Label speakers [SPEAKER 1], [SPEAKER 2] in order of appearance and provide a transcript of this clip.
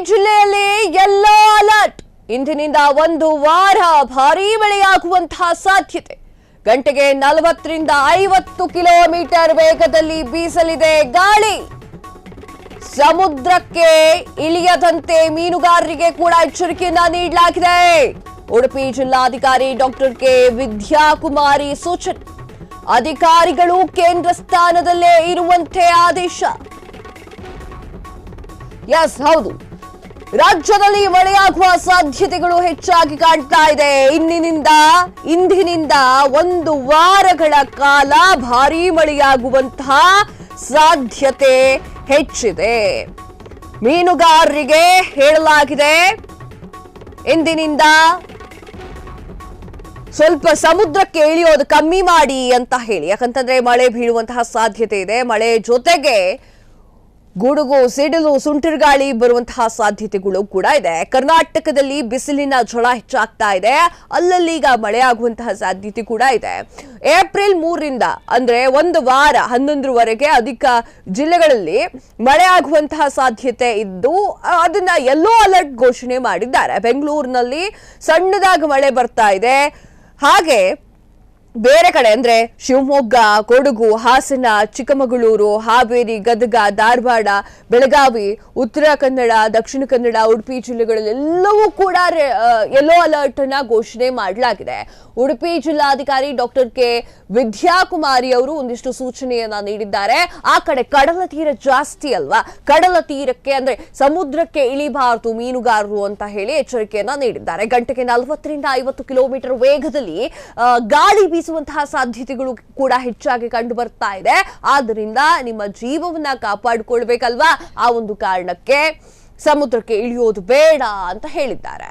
[SPEAKER 1] ಜಿಲ್ಲೆಯಲ್ಲಿ yellow alert. ಇಂದಿನಿಂದ ಒಂದು ವಾರ ಭಾರೀ ಮಳೆಯಾಗುವಂತಹ ಸಾಧ್ಯತೆ. ಗಂಟೆಗೆ ನಲವತ್ತರಿಂದ ಐವತ್ತು ಕಿಲೋಮೀಟರ್ ವೇಗದಲ್ಲಿ ಬೀಸಲಿದೆ ಗಾಳಿ. ಸಮುದ್ರಕ್ಕೆ ಇಳಿಯದಂತೆ ಮೀನುಗಾರರಿಗೆ ಕೂಡ ಎಚ್ಚರಿಕೆಯನ್ನ ನೀಡಲಾಗಿದೆ. ಉಡುಪಿ ಜಿಲ್ಲಾಧಿಕಾರಿ ಡಾಕ್ಟರ್ ಕೆ. ವಿದ್ಯಾಕುಮಾರಿ ಸೂಚನೆ. ಅಧಿಕಾರಿಗಳು ಕೇಂದ್ರ ಸ್ಥಾನದಲ್ಲೇ ಇರುವಂತೆ ಆದೇಶ. ಎಸ್, ಹೌದು. ರಾಜ್ಯದಲ್ಲಿ ಮಳೆಯಾಗುವ ಸಾಧ್ಯತೆಗಳು ಹೆಚ್ಚಾಗಿ ಕಾಣ್ತಾ ಇದೆ. ಇಂದಿನಿಂದ ಇಂದಿನಿಂದ ಒಂದು ವಾರಗಳ ಕಾಲ ಭಾರೀ ಮಳೆಯಾಗುವಂತಹ ಸಾಧ್ಯತೆ ಹೆಚ್ಚಿದೆ. ಮೀನುಗಾರರಿಗೆ ಹೇಳಲಾಗಿದೆ, ಇಂದಿನಿಂದ ಸ್ವಲ್ಪ ಸಮುದ್ರಕ್ಕೆ ಇಳಿಯೋದು ಕಮ್ಮಿ ಮಾಡಿ ಅಂತ ಹೇಳಿ. ಯಾಕಂತಂದ್ರೆ ಮಳೆ ಬೀಳುವಂತಹ ಸಾಧ್ಯತೆ ಇದೆ. ಮಳೆ ಜೊತೆಗೆ ಗುಡುಗು, ಸಿಡಿಲು, ಸುಂಟರ್ಗಾಳಿ ಬರುವಂತಹ ಸಾಧ್ಯತೆಗಳು ಕೂಡ ಇದೆ. ಕರ್ನಾಟಕದಲ್ಲಿ ಬಿಸಿಲಿನ ಝಳ ಹೆಚ್ಚಾಗ್ತಾ ಇದೆ. ಅಲ್ಲಲ್ಲಿ ಈಗ ಮಳೆ ಆಗುವಂತಹ ಸಾಧ್ಯತೆ ಕೂಡ ಇದೆ. ಏಪ್ರಿಲ್ ಮೂರರಿಂದ ಅಂದ್ರೆ ಒಂದು ವಾರ ಹನ್ನೊಂದರವರೆಗೆ ಅಧಿಕ ಜಿಲ್ಲೆಗಳಲ್ಲಿ ಮಳೆ ಆಗುವಂತಹ ಸಾಧ್ಯತೆ ಇದ್ದು, ಅದನ್ನ ಯೆಲ್ಲೋ ಅಲರ್ಟ್ ಘೋಷಣೆ ಮಾಡಿದ್ದಾರೆ. ಬೆಂಗಳೂರಿನಲ್ಲಿ ಸಣ್ಣದಾಗಿ ಮಳೆ ಬರ್ತಾ ಇದೆ. ಹಾಗೆ ಬೇರೆ ಕಡೆ ಅಂದ್ರೆ ಶಿವಮೊಗ್ಗ, ಕೊಡಗು, ಹಾಸನ, ಚಿಕ್ಕಮಗಳೂರು, ಹಾವೇರಿ, ಗದಗ, ಧಾರವಾಡ, ಬೆಳಗಾವಿ, ಉತ್ತರ ಕನ್ನಡ, ದಕ್ಷಿಣ ಕನ್ನಡ, ಉಡುಪಿ ಜಿಲ್ಲೆಗಳಲ್ಲೆಲ್ಲವೂ ಕೂಡ ಯೆಲ್ಲೋ ಅಲರ್ಟ್ ಅನ್ನ ಘೋಷಣೆ ಮಾಡಲಾಗಿದೆ. ಉಡುಪಿ ಜಿಲ್ಲಾಧಿಕಾರಿ ಡಾಕ್ಟರ್ ಕೆ. ವಿದ್ಯಾಕುಮಾರಿ ಅವರು ಒಂದಿಷ್ಟು ಸೂಚನೆಯನ್ನ ನೀಡಿದ್ದಾರೆ. ಆ ಕಡೆ ಕಡಲ ತೀರ ಜಾಸ್ತಿ ಅಲ್ವಾ? ಕಡಲ ತೀರಕ್ಕೆ ಅಂದ್ರೆ ಸಮುದ್ರಕ್ಕೆ ಇಳಿಬಾರದು ಮೀನುಗಾರರು ಅಂತ ಹೇಳಿ ಎಚ್ಚರಿಕೆಯನ್ನ ನೀಡಿದ್ದಾರೆ. ಗಂಟೆಗೆ ನಲವತ್ತರಿಂದ ಐವತ್ತು ಕಿಲೋಮೀಟರ್ ವೇಗದಲ್ಲಿ ಗಾಳಿ ಬೀಸುವಂತಹ ಸಾಧ್ಯತೆಗಳು ಕೂಡ ಹೆಚ್ಚಾಗಿ ಕಂಡು ಬರ್ತಾ ಇದೆ. ಆದ್ರಿಂದ ನಿಮ್ಮ ಜೀವವನ್ನ ಕಾಪಾಡಿಕೊಳ್ಬೇಕಲ್ವಾ? ಆ ಒಂದು ಕಾರಣಕ್ಕೆ ಸಮುದ್ರಕ್ಕೆ ಇಳಿಯೋದು ಬೇಡ ಅಂತ ಹೇಳಿದ್ದಾರೆ.